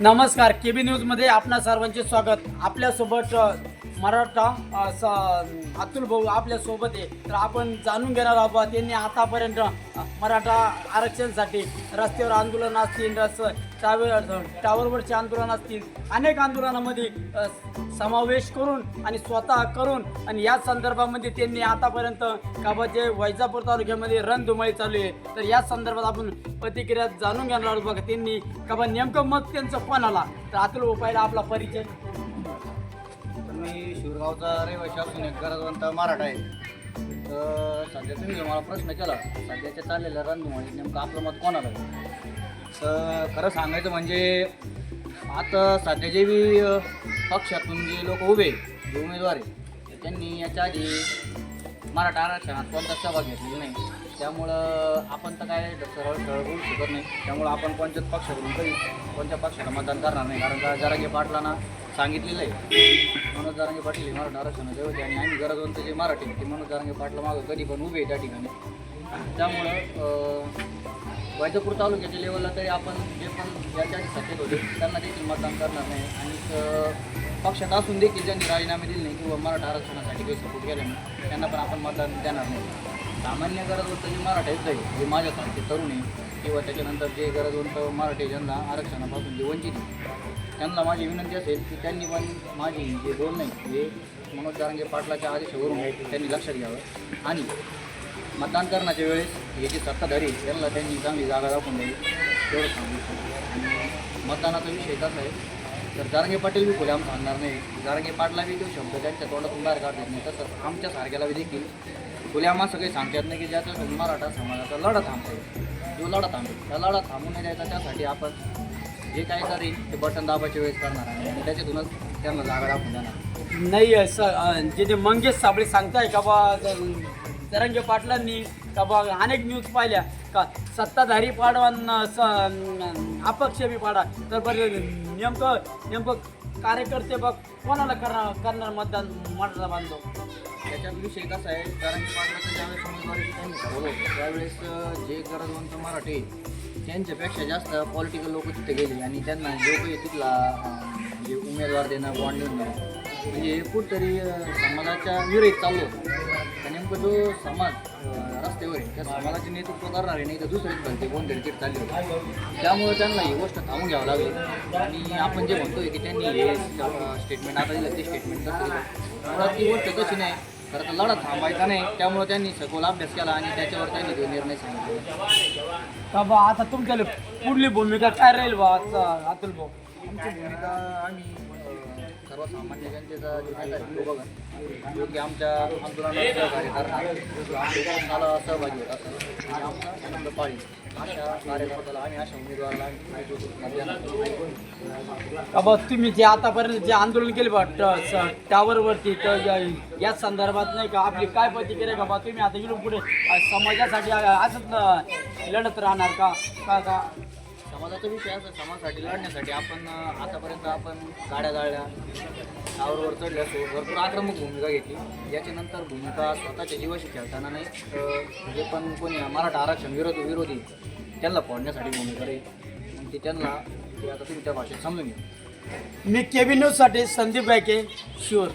नमस्कार केबी न्यूजमध्ये आपणा सर्वांचे स्वागत. आपल्यासोबत मराठा स- अतुल भाऊ आपल्यासोबत आहे. तर आपण जाणून घेणार आहोत त्यांनी आतापर्यंत मराठा आरक्षणसाठी रस्त्यावर आंदोलन असतील रस टावर टावरवरचे आंदोलन असतील अनेक आंदोलनामध्ये समावेश करून आणि स्वतः करून आणि या संदर्भामध्ये त्यांनी आतापर्यंत काबाचे वैजापूर तालुक्यामध्ये रणधुमाळी चालू आहे. तर या संदर्भात आपण प्रतिक्रिया जाणून घेणार आहोत बघा त्यांनी का बा नेमकं मत त्यांचं कोणाला तर अतुल उपायला आपला परिचय. मी शिवगावचा रहिवासी असून एक गरजवंत मराठा आहे तर सध्या तुम्ही मला प्रश्न केला सध्याच्या चाललेल्या रणधुमाळीत नेमकं आपलं मत कोणाला आहे? तर खरं सांगायचं म्हणजे आता सध्या जे बी पक्षातून जे लोक उभे जे उमेदवार आहे त्यांनी याच्या आधी मराठा आरक्षणात कोणता सहभाग घेतलेला नाही त्यामुळं आपण तर काय सरळ सरळ बोलू शकत नाही. त्यामुळं आपण कोणत्याच पक्षाकडून कधी कोणत्या पक्षाला मतदान करणार नाही. कारण का जरांगे पाटलांना सांगितलेलं आहे मनोज जरांगे पाटील हे मराठा आरक्षणाचे होते आणि आम्ही गरजवंत जे मराठी ते मनोज जरांगे पाटला मागं कधी पण उभे आहे त्या ठिकाणी. त्यामुळं वैजापूर तालुक्याच्या लेवलला तरी आपण जे पण याच्या सत्तेत होते त्यांना देखील मतदान करणार नाही. आणि पक्षात असून देखील ज्यांनी राजीनामे दिले नाही किंवा मराठा आरक्षणासाठी काही सपोर्ट केला नाही त्यांना पण आपण मतदान देणार नाही. सामान्य गरजवंत जे मराठीच आहे जे माझ्यासारखे तरुण आहे किंवा त्याच्यानंतर जे गरजवंत मराठी ज्यांना आरक्षणापासून जे वंचित आहे त्यांना माझी विनंती असेल की त्यांनी पण माझी जे बोलणं आहे हे मनोज जारंगे पाटलाच्या आदेशावरून त्यांनी लक्षात घ्यावं. आणि मतदान करण्याच्या वेळेस याची सत्ताधारी त्यांना त्यांनी चांगली जागा दाखवून द्यावी. तेवढं सांगू इच्छितो. आणि मतदानाचा विषय कसा आहे. तर जारंगे पाटील बी खुल्या सांगणार नाही. जारंगे पाटला बी तो शब्द त्यांच्या तोंडातून बाहेर काढत नाही. तसंच आमच्या सारख्याला बी देखील खुल्यामा सगळे सांगतात नाही की ज्याच्यातून मराठा समाजाचा लढा थांबतो जो लढा थांबेल त्या लढा थांबू नाही द्यायचा. त्यासाठी आपण जे काय करेल ते बटन दाबाच्या वेळेस करणार आहे आणि त्याच्यातूनच त्यांना जागा दाखवून देणार नाही सर स जे ते मंगेश साबळे सांगताय का बा जरंगे पाटलांनी का अनेक न्यूज पाहिल्या. का सत्ताधारी पाडवांना स अं, अपक्ष बी पाडा. तर बरं नेमकं नेमकं कार्यकर्ते बघ कोणाला करणार करणार मतदान मराठा बांधव? त्याच्यात विषय कसा आहे कारण की पाटलाचं ज्यावेळेस उमेदवारी त्यांनी ठरवलं होतं हो, त्यावेळेस जे गरजवंत मराठी त्यांच्यापेक्षा जास्त पॉलिटिकल लोक तिथे गेले आणि त्यांना जो काही तिथला म्हणजे उमेदवार देणं बॉन्ड देऊन देणं म्हणजे कुठतरी समाजाच्या विरोधात चाललो होतं. नेमकं जो समाज रस्त्यावर आहे त्या समाजाचे नेतृत्व करणार आहे नाही तर दुसरेच भलते कोणतरी तिथे चालले होते. त्यामुळे त्यांना ही गोष्ट थांबून घ्यावं लागली. आणि आपण जे म्हणतोय की त्यांनी हे स्टेटमेंट आता दिलं ते स्टेटमेंट कसं मुळात ती गोष्ट कशी नाही. खरं तर लढा थांबायचा नाही. त्यामुळे त्यांनी सखोल अभ्यास केला आणि त्याच्यावर त्यांनी तो निर्णय सांगितला. का बा आता तुमच्या पुढली भूमिका काय राहील बा आता अतुल भाऊ? आमची भूमिका आम्ही सर्वसामान्य जनतेचा जो नेता आहे तो बघा. जो की आमच्या आंदोलनाला सहकार्य करणार आंदोलनाला सहभागी होत असेल आणि आमचा आनंद पाळी. अशा कार्यकर्त्याला आणि अशा उमेदवाराला आम्ही तुम्ही जे आतापर्यंत जे आंदोलन केले बा ट- टावरवरती तर या- संदर्भात नाही का आपली काय प्रतिक्रिया का बा तुम्ही आता इकडून पुढे समाजासाठी असंच लढत राहणार का? का का? समाजाचा विषय असं समाजासाठी लढण्यासाठी आपण आतापर्यंत आपण गाड्या जाळल्या टावरवर चढले असो भरपूर आक्रमक भूमिका घेतली. याच्यानंतर भूमिका स्वतःच्या जीवाशी खेळताना नाही जे पण कोणी मराठा आरक्षण विरोध विरोधी त्यांना फोडण्यासाठी भूमिका राहील. मग ती त्यांना ते आता तुम्ही त्या भाषेत समजून घ्या मी केबी न्यूजसाठी संदीप गायके शुअर.